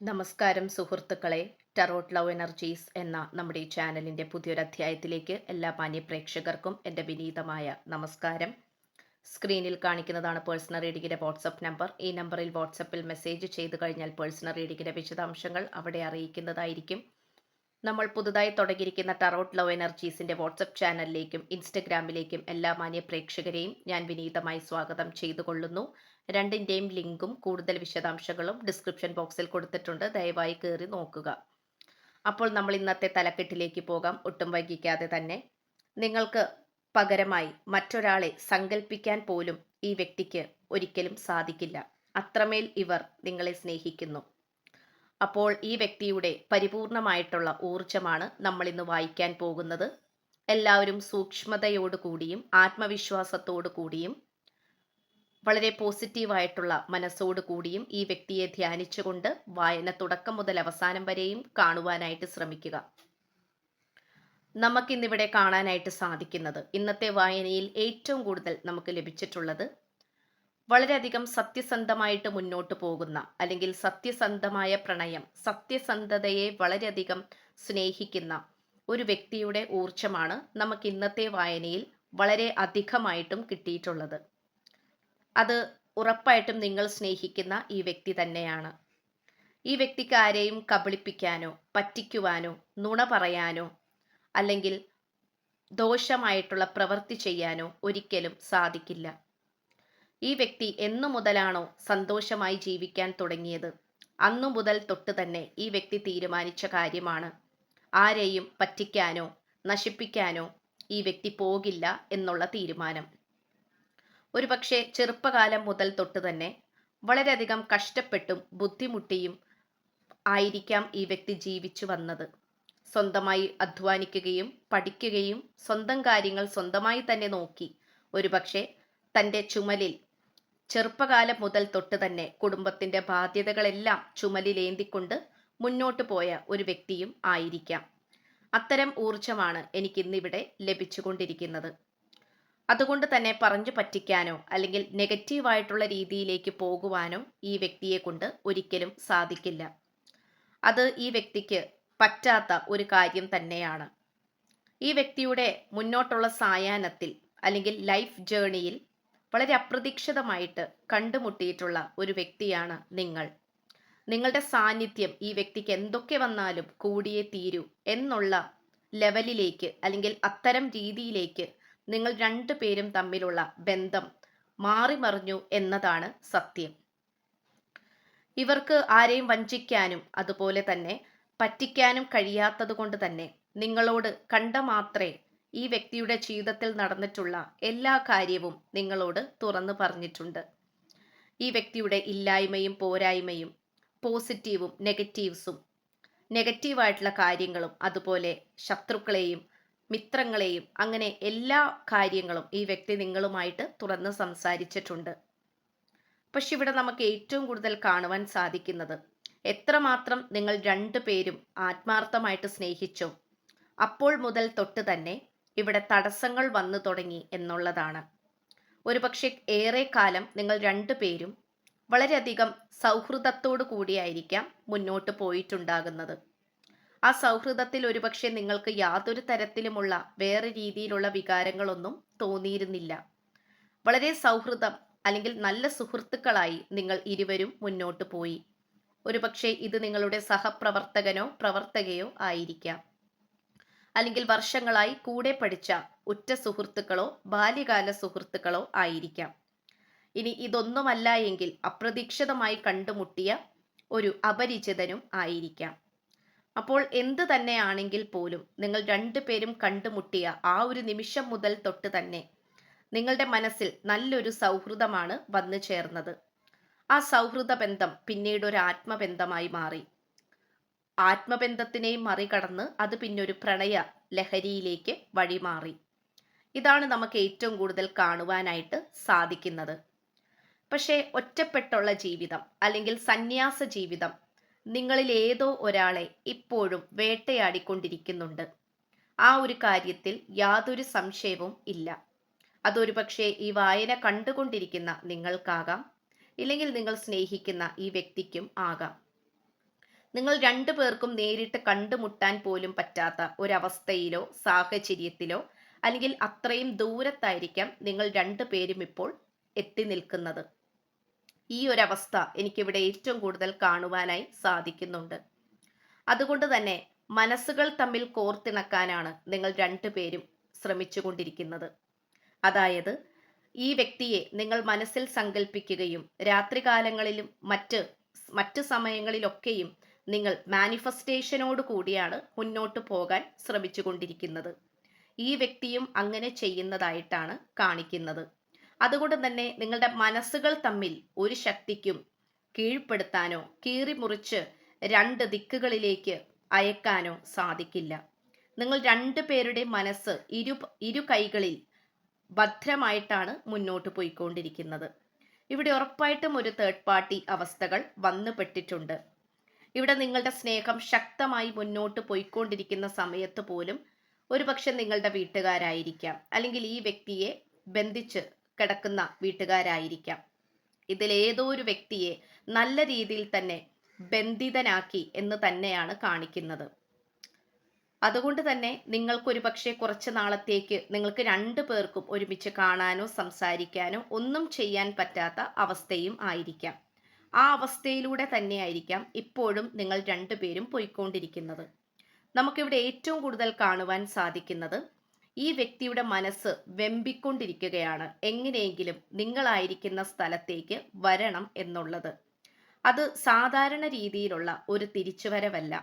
നമസ്കാരം സുഹൃത്തുക്കളെ. Tarot love energies എന്ന നമ്മുടെ ഈ ചാനലിന്റെ പുതിയൊരു അധ്യായത്തിലേക്ക് എല്ലാ മാന്യ പ്രേക്ഷകർക്കും എന്റെ വിനീതമായ നമസ്കാരം. സ്ക്രീനിൽ കാണിക്കുന്നതാണ് പേഴ്സണൽ റീഡിങ്ങിന്റെ വാട്സപ്പ് നമ്പർ ഈ നമ്പറിൽ വാട്സപ്പിൽ മെസ്സേജ് ചെയ്തു കഴിഞ്ഞാൽ പേഴ്സണൽ റീഡിങ്ങിന്റെ വിശദാംശങ്ങൾ അവിടെ അറിയിക്കുന്നതായിരിക്കും. നമ്മൾ പുതുതായി തുടങ്ങിയിരിക്കുന്ന ടറോട്ട് ലോ എനർജീസിന്റെ വാട്സപ്പ് ചാനലിലേക്കും ഇൻസ്റ്റഗ്രാമിലേക്കും എല്ലാ മാന്യ പ്രേക്ഷകരെയും ഞാൻ വിനീതമായി സ്വാഗതം ചെയ്തുകൊള്ളുന്നു. രണ്ടിന്റെയും ലിങ്കും കൂടുതൽ വിശദാംശങ്ങളും ഡിസ്ക്രിപ്ഷൻ ബോക്സിൽ കൊടുത്തിട്ടുണ്ട്. ദയവായി കയറി നോക്കുക. അപ്പോൾ നമ്മൾ ഇന്നത്തെ തലക്കെട്ടിലേക്ക് പോകാം. ഒട്ടും വൈകിക്കാതെ തന്നെ. നിങ്ങൾക്ക് പകരമായി മറ്റൊരാളെ സങ്കല്പിക്കാൻ പോലും ഈ വ്യക്തിക്ക് ഒരിക്കലും സാധിക്കില്ല. അത്രമേൽ ഇവർ നിങ്ങളെ സ്നേഹിക്കുന്നു. അപ്പോൾ ഈ വ്യക്തിയുടെ പരിപൂർണമായിട്ടുള്ള ഊർജമാണ് നമ്മൾ ഇന്ന് വായിക്കാൻ പോകുന്നത്. എല്ലാവരും സൂക്ഷ്മതയോടുകൂടിയും ആത്മവിശ്വാസത്തോടു കൂടിയും വളരെ പോസിറ്റീവായിട്ടുള്ള മനസ്സോടു കൂടിയും ഈ വ്യക്തിയെ ധ്യാനിച്ചുകൊണ്ട് വായന തുടക്കം മുതൽ അവസാനം വരെയും കാണുവാനായിട്ട് ശ്രമിക്കുക. നമുക്കിന്നിവിടെ കാണാനായിട്ട് സാധിക്കുന്നത് ഇന്നത്തെ വായനയിൽ ഏറ്റവും കൂടുതൽ നമുക്ക് ലഭിച്ചിട്ടുള്ളത് വളരെയധികം സത്യസന്ധമായിട്ട് മുന്നോട്ട് പോകുന്ന അല്ലെങ്കിൽ സത്യസന്ധമായ പ്രണയം സത്യസന്ധതയെ വളരെയധികം സ്നേഹിക്കുന്ന ഒരു വ്യക്തിയുടെ ഊർജമാണ് നമുക്ക് ഇന്നത്തെ വായനയിൽ വളരെ അധികമായിട്ടും കിട്ടിയിട്ടുള്ളത്. അത് ഉറപ്പായിട്ടും നിങ്ങൾ സ്നേഹിക്കുന്ന ഈ വ്യക്തി തന്നെയാണ്. ഈ വ്യക്തിക്ക് ആരെയും കബളിപ്പിക്കാനോ പറ്റിക്കുവാനോ നുണ പറയാനോ അല്ലെങ്കിൽ ദോഷമായിട്ടുള്ള പ്രവൃത്തി ചെയ്യാനോ ഒരിക്കലും സാധിക്കില്ല. ഈ വ്യക്തി എന്നു മുതലാണോ സന്തോഷമായി ജീവിക്കാൻ തുടങ്ങിയത്? അന്നു മുതൽ തൊട്ട് തന്നെ ഈ വ്യക്തി തീരുമാനിച്ച കാര്യമാണ്. ആരെയും പറ്റിക്കാനോ നശിപ്പിക്കാനോ ഈ വ്യക്തി പോകില്ല എന്നുള്ള തീരുമാനം. ഒരുപക്ഷെ ചെറുപ്പകാലം മുതൽ തൊട്ട് തന്നെ വളരെയധികം കഷ്ടപ്പെട്ടും ബുദ്ധിമുട്ടിയും ആയിരിക്കാം ഈ വ്യക്തി ജീവിച്ചു വന്നത്. സ്വന്തമായി അധ്വാനിക്കുകയും പഠിക്കുകയും സ്വന്തം കാര്യങ്ങൾ സ്വന്തമായി തന്നെ നോക്കി ഒരുപക്ഷെ തന്റെ ചുമലിൽ ചെറുപ്പകാലം മുതൽ തൊട്ട് തന്നെ കുടുംബത്തിന്റെ ബാധ്യതകളെല്ലാം ചുമലിലേന്തിക്കൊണ്ട് മുന്നോട്ടു പോയ ഒരു വ്യക്തിയും ആയിരിക്കാം. അത്തരം ഊർജമാണ് എനിക്കിന്നിവിടെ ലഭിച്ചുകൊണ്ടിരിക്കുന്നത്. അതുകൊണ്ട് തന്നെ പറഞ്ഞു പറ്റിക്കാനോ അല്ലെങ്കിൽ നെഗറ്റീവായിട്ടുള്ള രീതിയിലേക്ക് പോകുവാനോ ഈ വ്യക്തിയെ കൊണ്ട് ഒരിക്കലും സാധിക്കില്ല. അത് ഈ വ്യക്തിക്ക് പറ്റാത്ത ഒരു കാര്യം തന്നെയാണ്. ഈ വ്യക്തിയുടെ മുന്നോട്ടുള്ള സായാഹ്നത്തിൽ അല്ലെങ്കിൽ ലൈഫ് ജേണിയിൽ വളരെ അപ്രതീക്ഷിതമായിട്ട് കണ്ടുമുട്ടിയിട്ടുള്ള ഒരു വ്യക്തിയാണ് നിങ്ങൾ. നിങ്ങളുടെ സാന്നിധ്യം ഈ വ്യക്തിക്ക് എന്തൊക്കെ വന്നാലും കൂടിയേ തീരൂ എന്നുള്ള ലെവലിലേക്ക് അല്ലെങ്കിൽ അത്തരം രീതിയിലേക്ക് നിങ്ങൾ രണ്ടു പേരും തമ്മിലുള്ള ബന്ധം മാറിമറിഞ്ഞു എന്നതാണ് സത്യം. ഇവർക്ക് ആരെയും വഞ്ചിക്കാനും അതുപോലെ തന്നെ പറ്റിക്കാനും കഴിയാത്തത് കൊണ്ട് തന്നെ നിങ്ങളോട് കണ്ട മാത്രേ ഈ വ്യക്തിയുടെ ജീവിതത്തിൽ നടന്നിട്ടുള്ള എല്ലാ കാര്യവും നിങ്ങളോട് തുറന്നു പറഞ്ഞിട്ടുണ്ട്. ഈ വ്യക്തിയുടെ ഇല്ലായ്മയും പോരായ്മയും പോസിറ്റീവും നെഗറ്റീവ്സും നെഗറ്റീവായിട്ടുള്ള കാര്യങ്ങളും അതുപോലെ ശത്രുക്കളെയും മിത്രങ്ങളെയും അങ്ങനെ എല്ലാ കാര്യങ്ങളും ഈ വ്യക്തി നിങ്ങളുമായിട്ട് തുറന്ന് സംസാരിച്ചിട്ടുണ്ട്. പക്ഷെ ഇവിടെ നമുക്ക് ഏറ്റവും കൂടുതൽ കാണുവാൻ സാധിക്കുന്നത് എത്രമാത്രം നിങ്ങൾ രണ്ടു പേരും ആത്മാർത്ഥമായിട്ട് സ്നേഹിച്ചോ അപ്പോൾ മുതൽ തൊട്ട് തന്നെ ഇവിടെ തടസ്സങ്ങൾ വന്നു തുടങ്ങി എന്നുള്ളതാണ്. ഒരുപക്ഷെ ഏറെ കാലം നിങ്ങൾ രണ്ടു പേരും വളരെയധികം സൗഹൃദത്തോടു കൂടിയായിരിക്കാം മുന്നോട്ട് പോയിട്ടുണ്ടാകുന്നത്. ആ സൗഹൃദത്തിൽ ഒരുപക്ഷെ നിങ്ങൾക്ക് യാതൊരു തരത്തിലുമുള്ള വേറെ രീതിയിലുള്ള വികാരങ്ങളൊന്നും തോന്നിയിരുന്നില്ല. വളരെ സൗഹൃദം അല്ലെങ്കിൽ നല്ല സുഹൃത്തുക്കളായി നിങ്ങൾ ഇരുവരും മുന്നോട്ട് പോയി. ഒരുപക്ഷെ ഇത് നിങ്ങളുടെ സഹപ്രവർത്തകനോ പ്രവർത്തകയോ ആയിരിക്കാം. അല്ലെങ്കിൽ വർഷങ്ങളായി കൂടെ പഠിച്ച ഉറ്റ സുഹൃത്തുക്കളോ ബാല്യകാല സുഹൃത്തുക്കളോ ആയിരിക്കാം. ഇനി ഇതൊന്നുമല്ല എങ്കിൽ അപ്രതീക്ഷിതമായി കണ്ടുമുട്ടിയ ഒരു അപരിചിതനും ആയിരിക്കാം. അപ്പോൾ എന്ത് തന്നെയാണെങ്കിൽ പോലും നിങ്ങൾ രണ്ടുപേരും കണ്ടുമുട്ടിയ ആ ഒരു നിമിഷം മുതൽ തൊട്ട് തന്നെ നിങ്ങളുടെ മനസ്സിൽ നല്ലൊരു സൗഹൃദമാണ് വന്നു ചേർന്നത്. ആ സൗഹൃദ ബന്ധം പിന്നീട് ഒരു ആത്മബന്ധമായി മാറി. ആത്മബന്ധത്തിനെയും മറികടന്ന് അത് പിന്നെ ഒരു പ്രണയ ലഹരിയിലേക്ക് വഴിമാറി. ഇതാണ് നമുക്ക് ഏറ്റവും കൂടുതൽ കാണുവാനായിട്ട് സാധിക്കുന്നത്. പക്ഷേ ഒറ്റപ്പെട്ടുള്ള ജീവിതം അല്ലെങ്കിൽ സന്യാസ ജീവിതം നിങ്ങളിൽ ഏതോ ഒരാളെ ഇപ്പോഴും വേട്ടയാടിക്കൊണ്ടിരിക്കുന്നുണ്ട്. ആ ഒരു കാര്യത്തിൽ യാതൊരു സംശയവും ഇല്ല. അതൊരു പക്ഷേ ഈ വായന കണ്ടുകൊണ്ടിരിക്കുന്ന നിങ്ങൾക്കാകാം. ഇല്ലെങ്കിൽ നിങ്ങൾ സ്നേഹിക്കുന്ന ഈ വ്യക്തിക്കും ആകാം. നിങ്ങൾ രണ്ടു പേർക്കും നേരിട്ട് കണ്ടുമുട്ടാൻ പോലും പറ്റാത്ത ഒരവസ്ഥയിലോ സാഹചര്യത്തിലോ അല്ലെങ്കിൽ അത്രയും ദൂരത്തായിരിക്കാം നിങ്ങൾ രണ്ടു പേരും ഇപ്പോൾ എത്തി നിൽക്കുന്നത്. ഈ ഒരവസ്ഥ എനിക്കിവിടെ ഏറ്റവും കൂടുതൽ കാണുവാനായി സാധിക്കുന്നുണ്ട്. അതുകൊണ്ട് തന്നെ മനസ്സുകൾ തമ്മിൽ കോർത്തിണക്കാനാണ് നിങ്ങൾ രണ്ടുപേരും ശ്രമിച്ചുകൊണ്ടിരിക്കുന്നത്. അതായത് ഈ വ്യക്തിയെ നിങ്ങൾ മനസ്സിൽ സങ്കല്പിക്കുകയും രാത്രികാലങ്ങളിലും മറ്റ് മറ്റ് സമയങ്ങളിലൊക്കെയും നിങ്ങൾ മാനിഫെസ്റ്റേഷനോട് കൂടിയാണ് മുന്നോട്ട് പോകാൻ ശ്രമിച്ചു കൊണ്ടിരിക്കുന്നത് ഈ വ്യക്തിയും അങ്ങനെ ചെയ്യുന്നതായിട്ടാണ് കാണിക്കുന്നത്. അതുകൊണ്ട് തന്നെ നിങ്ങളുടെ മനസ്സുകൾ തമ്മിൽ ഒരു ശക്തിക്കും കീഴ്പ്പെടുത്താനോ കീറിമുറിച്ച് രണ്ട് ദിക്കുകളിലേക്ക് അയക്കാനോ സാധിക്കില്ല. നിങ്ങൾ രണ്ടു പേരുടെ മനസ്സ് ഇരു ഇരു കൈകളിൽ ഭദ്രമായിട്ടാണ് മുന്നോട്ട് പോയിക്കൊണ്ടിരിക്കുന്നത്. ഇവിടെ ഉറപ്പായിട്ടും ഒരു തേർഡ് പാർട്ടി അവസ്ഥകൾ വന്നുപെട്ടിട്ടുണ്ട്. ഇവിടെ നിങ്ങളുടെ സ്നേഹം ശക്തമായി മുന്നോട്ട് പോയിക്കൊണ്ടിരിക്കുന്ന സമയത്ത് പോലും ഒരുപക്ഷെ നിങ്ങളുടെ വീട്ടുകാരായിരിക്കാം. അല്ലെങ്കിൽ ഈ വ്യക്തിയെ ബന്ധിച്ച് കിടക്കുന്ന വീട്ടുകാരായിരിക്കാം. ഇതിലേതോ ഒരു വ്യക്തിയെ നല്ല രീതിയിൽ തന്നെ ബന്ധിതനാക്കി എന്ന് തന്നെയാണ് കാണിക്കുന്നത്. അതുകൊണ്ട് തന്നെ നിങ്ങൾക്കൊരു പക്ഷേ കുറച്ച് നാളത്തേക്ക് നിങ്ങൾക്ക് രണ്ടു പേർക്കും ഒരുമിച്ച് കാണാനോ സംസാരിക്കാനോ ഒന്നും ചെയ്യാൻ പറ്റാത്ത അവസ്ഥയും ആയിരിക്കാം. ആ അവസ്ഥയിലൂടെ തന്നെയായിരിക്കാം ഇപ്പോഴും നിങ്ങൾ രണ്ടുപേരും പോയിക്കൊണ്ടിരിക്കുന്നത്. നമുക്കിവിടെ ഏറ്റവും കൂടുതൽ കാണുവാൻ സാധിക്കുന്നത് ഈ വ്യക്തിയുടെ മനസ്സ് വെമ്പിക്കൊണ്ടിരിക്കുകയാണ്. എങ്ങനെയെങ്കിലും നിങ്ങളായിരിക്കുന്ന സ്ഥലത്തേക്ക് വരണം എന്നുള്ളത്. അത് സാധാരണ രീതിയിലുള്ള ഒരു തിരിച്ചുവരവല്ല.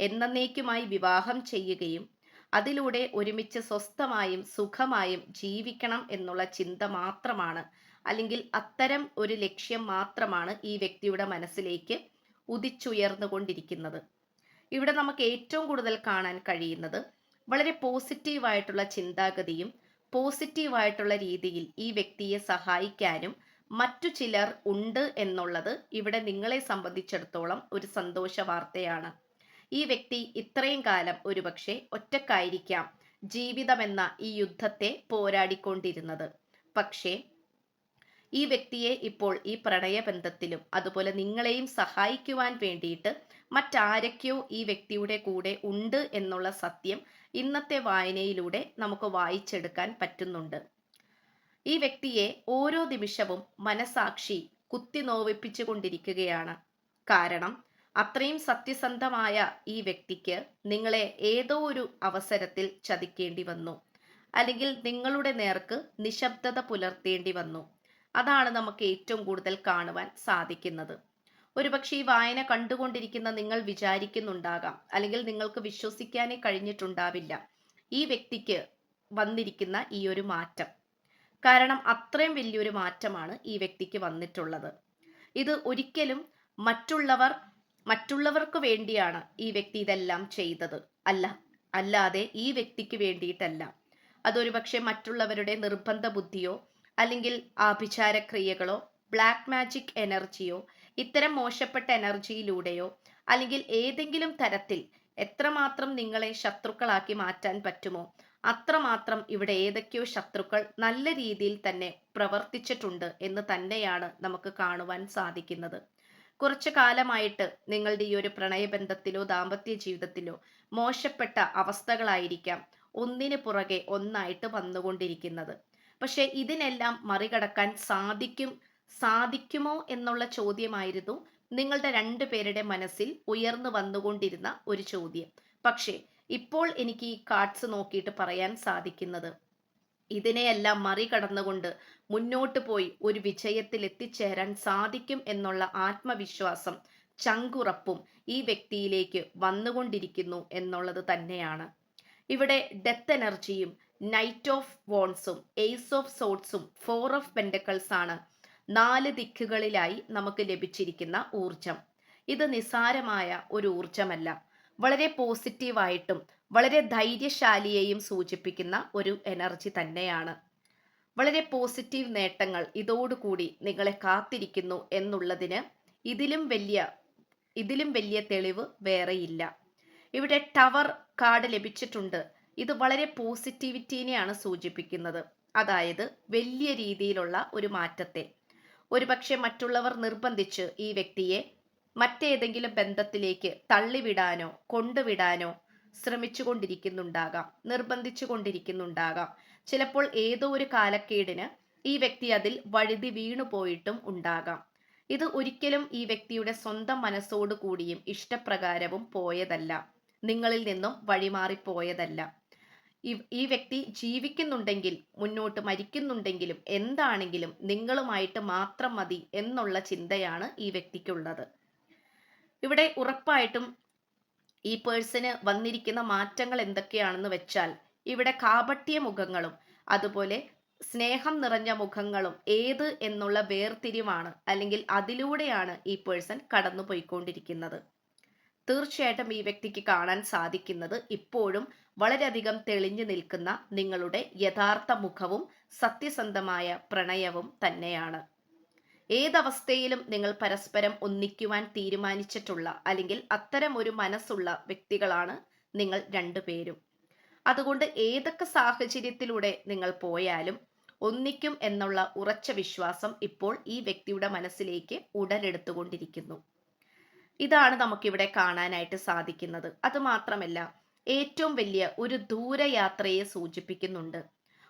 എന്നേക്കുമായി വിവാഹം ചെയ്യുകയും അതിലൂടെ ഒരുമിച്ച് സ്വസ്ഥമായും സുഖമായും ജീവിക്കണം എന്നുള്ള ചിന്ത മാത്രമാണ് അല്ലെങ്കിൽ അത്തരം ഒരു ലക്ഷ്യം മാത്രമാണ് ഈ വ്യക്തിയുടെ മനസ്സിലേക്ക് ഉദിച്ചുയർന്നുകൊണ്ടിരിക്കുന്നത്. ഇവിടെ നമുക്ക് ഏറ്റവും കൂടുതൽ കാണാൻ കഴിയുന്നത് വളരെ പോസിറ്റീവായിട്ടുള്ള ചിന്താഗതിയും പോസിറ്റീവായിട്ടുള്ള രീതിയിൽ ഈ വ്യക്തിയെ സഹായിക്കാനും മറ്റു ചിലർ ഉണ്ട് എന്നുള്ളത് ഇവിടെ നിങ്ങളെ സംബന്ധിച്ചിടത്തോളം ഒരു സന്തോഷ വാർത്തയാണ്. ഈ വ്യക്തി ഇത്രയും കാലം ഒരുപക്ഷെ ഒറ്റക്കായിരിക്കാം ജീവിതമെന്ന ഈ യുദ്ധത്തെ പോരാടിക്കൊണ്ടിരുന്നത്. പക്ഷേ ഈ വ്യക്തിയെ ഇപ്പോൾ ഈ പ്രണയബന്ധത്തിലും അതുപോലെ നിങ്ങളെയും സഹായിക്കുവാൻ വേണ്ടിയിട്ട് മറ്റാരൊക്കെയോ ഈ വ്യക്തിയുടെ കൂടെ ഉണ്ട് എന്നുള്ള സത്യം ഇന്നത്തെ വായനയിലൂടെ നമുക്ക് വായിച്ചെടുക്കാൻ പറ്റുന്നുണ്ട്. ഈ വ്യക്തിയെ ഓരോ നിമിഷവും മനസാക്ഷി കുത്തി നോവിപ്പിച്ചു കൊണ്ടിരിക്കുകയാണ് കാരണം അത്രയും സത്യസന്ധമായ ഈ വ്യക്തിക്ക് നിങ്ങളെ ഏതോ ഒരു അവസരത്തിൽ ചതിക്കേണ്ടി വന്നു. അല്ലെങ്കിൽ നിങ്ങളുടെ നേർക്ക് നിശബ്ദത പുലർത്തേണ്ടി വന്നു. അതാണ് നമുക്ക് ഏറ്റവും കൂടുതൽ കാണുവാൻ സാധിക്കുന്നത്. ഒരുപക്ഷെ ഈ വായന കണ്ടുകൊണ്ടിരിക്കുന്ന നിങ്ങൾ വിചാരിക്കുന്നുണ്ടാകാം അല്ലെങ്കിൽ നിങ്ങൾക്ക് വിശ്വസിക്കാനേ കഴിഞ്ഞിട്ടുണ്ടാവില്ല. ഈ വ്യക്തിക്ക് വന്നിരിക്കുന്ന ഈ ഒരു മാറ്റം. കാരണം അത്രയും വലിയൊരു മാറ്റമാണ് ഈ വ്യക്തിക്ക് വന്നിട്ടുള്ളത്. ഇത് ഒരിക്കലും മറ്റുള്ളവർ മറ്റുള്ളവർക്ക് വേണ്ടിയാണ് ഈ വ്യക്തി ഇതെല്ലാം ചെയ്തത്. അല്ല അല്ലാതെ ഈ വ്യക്തിക്ക് വേണ്ടിയിട്ടല്ല. അതൊരു പക്ഷെ മറ്റുള്ളവരുടെ നിർബന്ധ ബുദ്ധിയോ അല്ലെങ്കിൽ ആഭിചാരക്രിയകളോ ബ്ലാക്ക് മാജിക് എനർജിയോ ഇത്തരം മോശപ്പെട്ട എനർജിയിലൂടെയോ അല്ലെങ്കിൽ ഏതെങ്കിലും തരത്തിൽ എത്രമാത്രം നിങ്ങളെ ശത്രുക്കളാക്കി മാറ്റാൻ പറ്റുമോ അത്രമാത്രം ഇവിടെ ഏതൊക്കെയോ ശത്രുക്കൾ നല്ല രീതിയിൽ തന്നെ പ്രവർത്തിച്ചിട്ടുണ്ട് എന്ന് തന്നെയാണ് നമുക്ക് കാണുവാൻ സാധിക്കുന്നത്. കുറച്ചു കാലമായിട്ട് നിങ്ങളുടെ ഈ ഒരു പ്രണയബന്ധത്തിലോ ദാമ്പത്യ ജീവിതത്തിലോ മോശപ്പെട്ട അവസ്ഥകളായിരിക്കാം ഒന്നിന് പുറകെ ഒന്നായിട്ട് വന്നുകൊണ്ടിരിക്കുന്നത്. പക്ഷെ ഇതിനെല്ലാം മറികടക്കാൻ സാധിക്കും സാധിക്കുമോ എന്നുള്ള ചോദ്യമായിരുന്നു നിങ്ങളുടെ രണ്ടു പേരുടെ മനസ്സിൽ ഉയർന്നു വന്നുകൊണ്ടിരുന്ന ഒരു ചോദ്യം. പക്ഷേ ഇപ്പോൾ എനിക്ക് ഈ കാർഡ്സ് നോക്കിയിട്ട് പറയാൻ സാധിക്കുന്നത് ഇതിനെയെല്ലാം മറികടന്നുകൊണ്ട് മുന്നോട്ട് പോയി ഒരു വിജയത്തിൽ എത്തിച്ചേരാൻ സാധിക്കും എന്നുള്ള ആത്മവിശ്വാസം ചങ്കുറപ്പും ഈ വ്യക്തിയിലേക്ക് വന്നുകൊണ്ടിരിക്കുന്നു എന്നുള്ളത് തന്നെയാണ്. ഇവിടെ ഡെത്ത് എനർജിയും നൈറ്റ് ഓഫ് വോൺസും എയ്സ് ഓഫ് സോട്ട്സും ഫോർ ഓഫ് പെൻഡക്കൾസ് ആണ് നാല് ദിക്കുകളിലായി നമുക്ക് ലഭിച്ചിരിക്കുന്ന ഊർജം ഇത് നിസാരമായ ഒരു ഊർജമല്ല വളരെ പോസിറ്റീവായിട്ടും വളരെ ധൈര്യശാലിയെയും സൂചിപ്പിക്കുന്ന ഒരു എനർജി തന്നെയാണ്. വളരെ പോസിറ്റീവ് നേട്ടങ്ങൾ ഇതോടുകൂടി നിങ്ങളെ കാത്തിരിക്കുന്നു എന്നുള്ളതിന് ഇതിലും വലിയ ഇതിലും വലിയ തെളിവ് വേറെയില്ല. ഇവിടെ ടവർ കാർഡ് ലഭിച്ചിട്ടുണ്ട്. ഇത് വളരെ പോസിറ്റിവിറ്റീനെയാണ് സൂചിപ്പിക്കുന്നത്. അതായത് വലിയ രീതിയിലുള്ള ഒരു മാറ്റത്തെ. ഒരുപക്ഷെ മറ്റുള്ളവർ നിർബന്ധിച്ച് ഈ വ്യക്തിയെ മറ്റേതെങ്കിലും ബന്ധത്തിലേക്ക് തള്ളിവിടാനോ കൊണ്ടുവിടാനോ ശ്രമിച്ചുകൊണ്ടിരിക്കുന്നുണ്ടാകാം നിർബന്ധിച്ചു കൊണ്ടിരിക്കുന്നുണ്ടാകാം ചിലപ്പോൾ ഏതോ ഒരു കാലക്കേടിന് ഈ വ്യക്തി അതിൽ വഴുതി വീണു പോയിട്ടും ഉണ്ടാകാം. ഇത് ഒരിക്കലും ഈ വ്യക്തിയുടെ സ്വന്തം മനസ്സോടു കൂടിയും ഇഷ്ടപ്രകാരവും പോയതല്ല. നിങ്ങളിൽ നിന്നും വഴിമാറിപ്പോയതല്ല. ഈ വ്യക്തി ജീവിക്കുന്നുണ്ടെങ്കിൽ മുന്നോട്ട് മരിക്കുന്നുണ്ടെങ്കിലും എന്താണെങ്കിലും നിങ്ങളുമായിട്ട് മാത്രം മതി എന്നുള്ള ചിന്തയാണ് ഈ വ്യക്തിക്കുള്ളത്. ഇവിടെ ഉറപ്പായിട്ടും ഈ പേഴ്സന് വന്നിരിക്കുന്ന മാറ്റങ്ങൾ എന്തൊക്കെയാണെന്ന് വെച്ചാൽ ഇവിടെ കാപട്യ മുഖങ്ങളും അതുപോലെ സ്നേഹം നിറഞ്ഞ മുഖങ്ങളും ഏത് എന്നുള്ള വേർതിരിവാണ് അല്ലെങ്കിൽ അതിലൂടെയാണ് ഈ പേഴ്സൺ കടന്നു പോയിക്കൊണ്ടിരിക്കുന്നത് തീർച്ചയായിട്ടും ഈ വ്യക്തിക്ക് കാണാൻ സാധിക്കുന്നത് ഇപ്പോഴും വളരെയധികം തെളിഞ്ഞു നിൽക്കുന്ന നിങ്ങളുടെ യഥാർത്ഥ മുഖവും സത്യസന്ധമായ പ്രണയവും തന്നെയാണ്. ഏതവസ്ഥയിലും നിങ്ങൾ പരസ്പരം ഒന്നിക്കുവാൻ തീരുമാനിച്ചിട്ടുള്ള അല്ലെങ്കിൽ അത്തരം ഒരു മനസ്സുള്ള വ്യക്തികളാണ് നിങ്ങൾ രണ്ടുപേരും. അതുകൊണ്ട് ഏതൊക്കെ സാഹചര്യത്തിലൂടെ നിങ്ങൾ പോയാലും ഒന്നിക്കും എന്നുള്ള ഉറച്ച വിശ്വാസം ഇപ്പോൾ ഈ വ്യക്തിയുടെ മനസ്സിലേക്ക് ഉടലെടുത്തുകൊണ്ടിരിക്കുന്നു. ഇതാണ് നമുക്കിവിടെ കാണാനായിട്ട് സാധിക്കുന്നത്. അത് മാത്രമല്ല ഏറ്റവും വലിയ ഒരു ദൂരയാത്രയെ സൂചിപ്പിക്കുന്നുണ്ട്.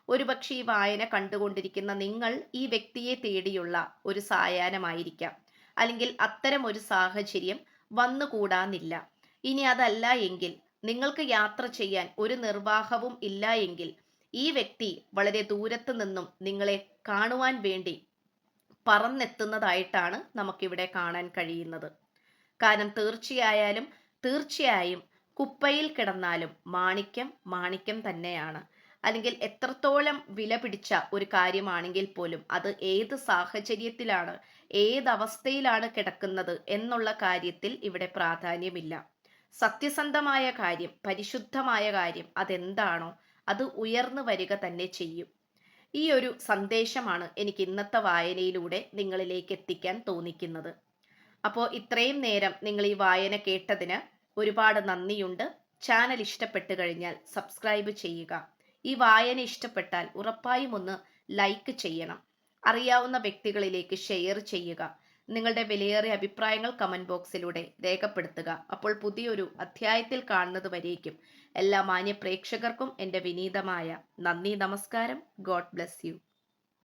ഒരുപക്ഷെ ഈ വായന കണ്ടുകൊണ്ടിരിക്കുന്ന നിങ്ങൾ ഈ വ്യക്തിയെ തേടിയുള്ള ഒരു സായാഹ്നമായിരിക്കാം. അല്ലെങ്കിൽ അത്തരം ഒരു സാഹചര്യം വന്നുകൂടാന്നില്ല. ഇനി അതല്ല എങ്കിൽ നിങ്ങൾക്ക് യാത്ര ചെയ്യാൻ ഒരു നിർവാഹവും ഇല്ല എങ്കിൽ ഈ വ്യക്തി വളരെ ദൂരത്തു നിന്നും നിങ്ങളെ കാണുവാൻ വേണ്ടി പറന്നെത്തുന്നതായിട്ടാണ് നമുക്കിവിടെ കാണാൻ കഴിയുന്നത്. കാരണം തീർച്ചയായാലും തീർച്ചയായും കുപ്പയിൽ കിടന്നാലും മാണിക്യം മാണിക്യം തന്നെയാണ്. അല്ലെങ്കിൽ എത്രത്തോളം വില പിടിച്ച ഒരു കാര്യമാണെങ്കിൽ പോലും അത് ഏത് സാഹചര്യത്തിലാണ് ഏതവസ്ഥയിലാണ് കിടക്കുന്നത് എന്നുള്ള കാര്യത്തിൽ ഇവിടെ പ്രാധാന്യമില്ല. സത്യസന്ധമായ കാര്യം പരിശുദ്ധമായ കാര്യം അതെന്താണോ അത് ഉയർന്നു വരിക തന്നെ ചെയ്യും. ഈ ഒരു സന്ദേശമാണ് എനിക്ക് ഇന്നത്തെ വായനയിലൂടെ നിങ്ങളിലേക്ക് എത്തിക്കാൻ തോന്നിക്കുന്നത്. അപ്പോൾ ഇത്രയും നേരം നിങ്ങൾ ഈ വായന കേട്ടതിന് ഒരുപാട് നന്ദിയുണ്ട്. ചാനൽ ഇഷ്ടപ്പെട്ടു കഴിഞ്ഞാൽ സബ്സ്ക്രൈബ് ചെയ്യുക. ഈ വായന ഇഷ്ടപ്പെട്ടാൽ ഉറപ്പായും ഒന്ന് ലൈക്ക് ചെയ്യണം. അറിയാവുന്ന വ്യക്തികളിലേക്ക് ഷെയർ ചെയ്യുക. നിങ്ങളുടെ വിലയേറിയ അഭിപ്രായങ്ങൾ കമന്റ് ബോക്സിലൂടെ രേഖപ്പെടുത്തുക. അപ്പോൾ പുതിയൊരു അധ്യായത്തിൽ കാണുന്നത് വരേക്കും എല്ലാ മാന്യ പ്രേക്ഷകർക്കും എന്റെ വിനീതമായ നന്ദി നമസ്കാരം. God bless you.